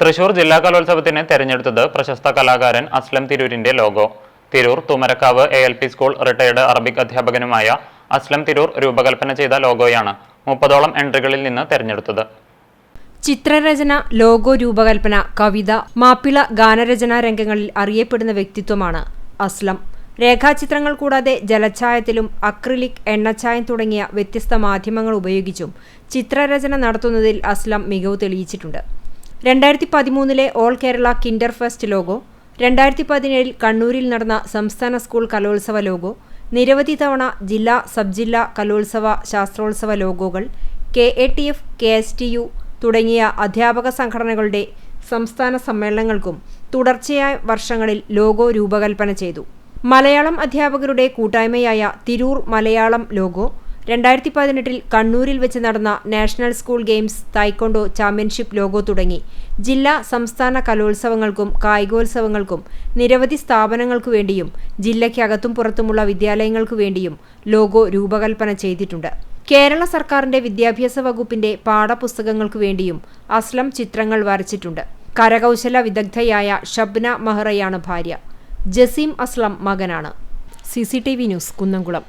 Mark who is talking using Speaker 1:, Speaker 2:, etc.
Speaker 1: തൃശൂർ ജില്ലാ കലോത്സവത്തിന് തെരഞ്ഞെടുത്തത് പ്രശസ്ത കലാകാരൻ Aslam തിരൂരിന്റെ logo. Tirur Thumarakkavu A L P school retired Arabic അധ്യാപകനുമായ Aslam Tirur രൂപകൽപ്പന ചെയ്ത ലോഗോയാണ് മുപ്പതോളം എൻട്രികളിൽ നിന്ന് തെരഞ്ഞെടുത്തത്.
Speaker 2: ചിത്രരചന ലോഗോ രൂപകൽപ്പന കവിത മാപ്പിള ഗാനരചന രംഗങ്ങളിൽ അറിയപ്പെടുന്ന വ്യക്തിത്വമാണ് അസ്ലം. രേഖാചിത്രങ്ങൾ കൂടാതെ ജലഛായത്തിലും അക്രിലിക് എണ്ണച്ചായം തുടങ്ങിയ വ്യത്യസ്ത മാധ്യമങ്ങൾ ഉപയോഗിച്ചും ചിത്രരചന നടത്തുന്നതിൽ അസ്ലം മികവ് തെളിയിച്ചിട്ടുണ്ട്. രണ്ടായിരത്തി പതിമൂന്നിലെ all Kerala kinder fest logo രണ്ടായിരത്തി പതിനേഴിൽ കണ്ണൂരിൽ നടന്ന സംസ്ഥാന സ്കൂൾ കലോത്സവ ലോഗോ നിരവധി തവണ ജില്ലാ സബ് ജില്ലാ കലോത്സവ ശാസ്ത്രോത്സവ ലോഗോകൾ K A T F K S T U തുടങ്ങിയ അധ്യാപക സംഘടനകളുടെ സംസ്ഥാന സമ്മേളനങ്ങൾക്കും തുടർച്ചയായ വർഷങ്ങളിൽ ലോഗോ രൂപകൽപ്പന ചെയ്തു. മലയാളം അധ്യാപകരുടെ കൂട്ടായ്മയായ തിരൂർ മലയാളം ലോഗോ രണ്ടായിരത്തി പതിനെട്ടിൽ കണ്ണൂരിൽ വെച്ച് നടന്ന national school games taekwondo championship logo തുടങ്ങി. ജില്ലാ സംസ്ഥാന കലോത്സവങ്ങൾക്കും കായികോത്സവങ്ങൾക്കും നിരവധി സ്ഥാപനങ്ങൾക്കു വേണ്ടിയും ജില്ലയ്ക്കകത്തും പുറത്തുമുള്ള വിദ്യാലയങ്ങൾക്കു വേണ്ടിയും ലോഗോ രൂപകൽപ്പന ചെയ്തിട്ടുണ്ട്. കേരള സർക്കാരിന്റെ വിദ്യാഭ്യാസ വകുപ്പിന്റെ പാഠപുസ്തകങ്ങൾക്കു വേണ്ടിയും അസ്ലം ചിത്രങ്ങൾ വരച്ചിട്ടുണ്ട്. കരകൗശല വിദഗ്ധയായ ഷബ്ന മഹ്റയാണ് ഭാര്യ. ജസീം അസ്ലം മകനാണ്. C news Kunnamkulam.